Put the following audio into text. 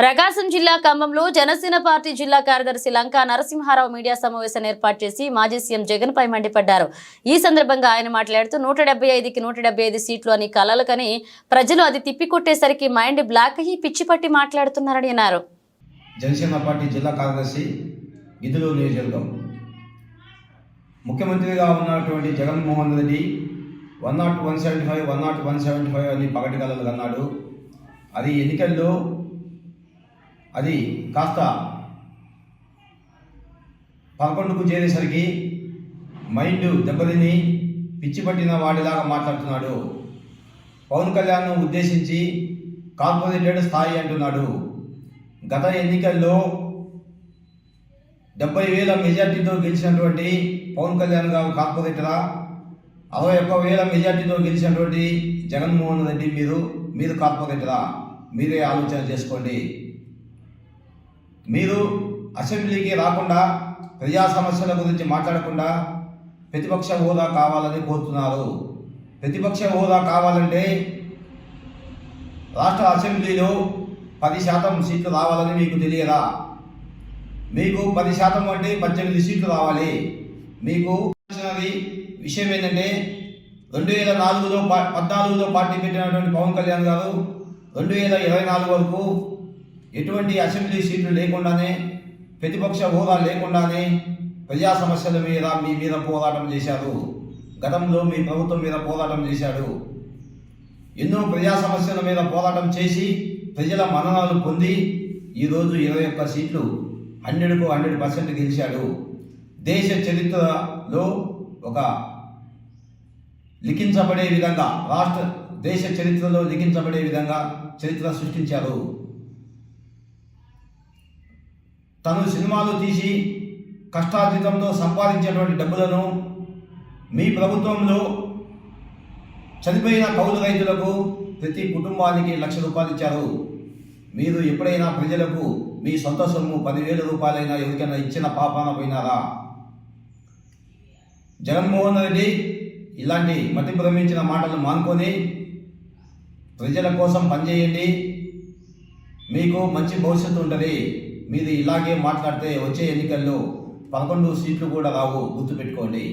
ప్రకాశం జిల్లా ఖమ్మంలో జనసేన పార్టీ జిల్లా కార్యదర్శి లంకా నరసింహారావు మీడియా సమావేశాన్ని ఏర్పాటు చేసి మాజీ సీఎం జగన్ పై మండిపడ్డారు. ఈ సందర్భంగా ఆయన మాట్లాడుతూ నూట డెబ్బై ఐదుకి నూట డెబ్బై ఐదు సీట్లు అని కలలు కని ప్రజలు అది తిప్పికొట్టేసరికి మైండ్ బ్లాక్ అయ్యి పిచ్చి పట్టి మాట్లాడుతున్నారని అన్నారు. జనసేన పార్టీ జిల్లా కార్యదర్శి గిద్దలూరు నియోజకవర్గం. ముఖ్యమంత్రిగా ఉన్నటువంటి Jaganmohan Reddy one nought one seventy five one nought one seventy five అని పగటి కలలు అన్నాడు అది ఎన్నికల్లో అది కాస్త పదకొండుకు చేరేసరికి మైండ్ దెబ్బతిని పిచ్చి పట్టిన వాడిలాగా మాట్లాడుతున్నాడు. పవన్ కళ్యాణ్ను ఉద్దేశించి కార్పొరేటెడ్ స్థాయి అంటున్నాడు. గత ఎన్నికల్లో డెబ్బై వేల మెజార్టీతో గెలిచినటువంటి పవన్ కళ్యాణ్ గారు కార్పొరేటరా? అరవై ఒక్క వేల మెజార్టీతో గెలిచినటువంటి జగన్మోహన్ రెడ్డి మీరు మీరు కార్పొరేటరా? మీరే ఆలోచన చేసుకోండి. మీరు అసెంబ్లీకి రాకుండా ప్రజా సమస్యల గురించి మాట్లాడకుండా ప్రతిపక్ష హోదా కావాలని కోరుతున్నారు. ప్రతిపక్ష హోదా కావాలంటే రాష్ట్ర అసెంబ్లీలో పది శాతం సీట్లు రావాలని మీకు తెలియదా? మీకు పది శాతం అంటే పద్దెనిమిది సీట్లు రావాలి. మీకు విషయం ఏంటంటే రెండు వేల నాలుగులో పద్నాలుగులో పార్టీ పెట్టినటువంటి పవన్ కళ్యాణ్ గారు రెండు వేల ఇరవై నాలుగు వరకు ఎటువంటి అసెంబ్లీ సీట్లు లేకుండానే ప్రతిపక్ష హోదా లేకుండానే ప్రజా సమస్యల మీద మీ మీద పోరాటం చేశారు. గతంలో మీ ప్రభుత్వం మీద పోరాటం చేశాడు. ఎన్నో ప్రజా సమస్యల మీద పోరాటం చేసి ప్రజల మన్ననలు పొంది ఈరోజు ఇరవై ఒక్క సీట్లు హండ్రెడ్కు హండ్రెడ్ పర్సెంట్ గెలిచాడు. దేశ చరిత్రలో ఒక లిఖించబడే విధంగా రాష్ట్ర దేశ చరిత్రలో లిఖించబడే విధంగా చరిత్ర సృష్టించారు. తను సినిమాలు తీసి కష్టార్జితంతో సంపాదించేటువంటి డబ్బులను మీ ప్రభుత్వంలో చనిపోయిన కౌలు రైతులకు ప్రతి కుటుంబానికి లక్ష రూపాయలు ఇచ్చారు. మీరు ఎప్పుడైనా ప్రజలకు మీ సొంత సొమ్ము పదివేల రూపాయలైనా ఎవరికైనా ఇచ్చిన పాపాన పోయినారా? జగన్మోహన్ రెడ్డి ఇలాంటి మతి భ్రమించిన మాటలు మానుకొని ప్రజల కోసం పనిచేయండి. మీకు మంచి భవిష్యత్తు ఉంటుంది. మీరు ఇలాగే మాట్లాడితే వచ్చే ఎన్నికల్లో పదకొండు సీట్లు కూడా రావు గుర్తుపెట్టుకోండి.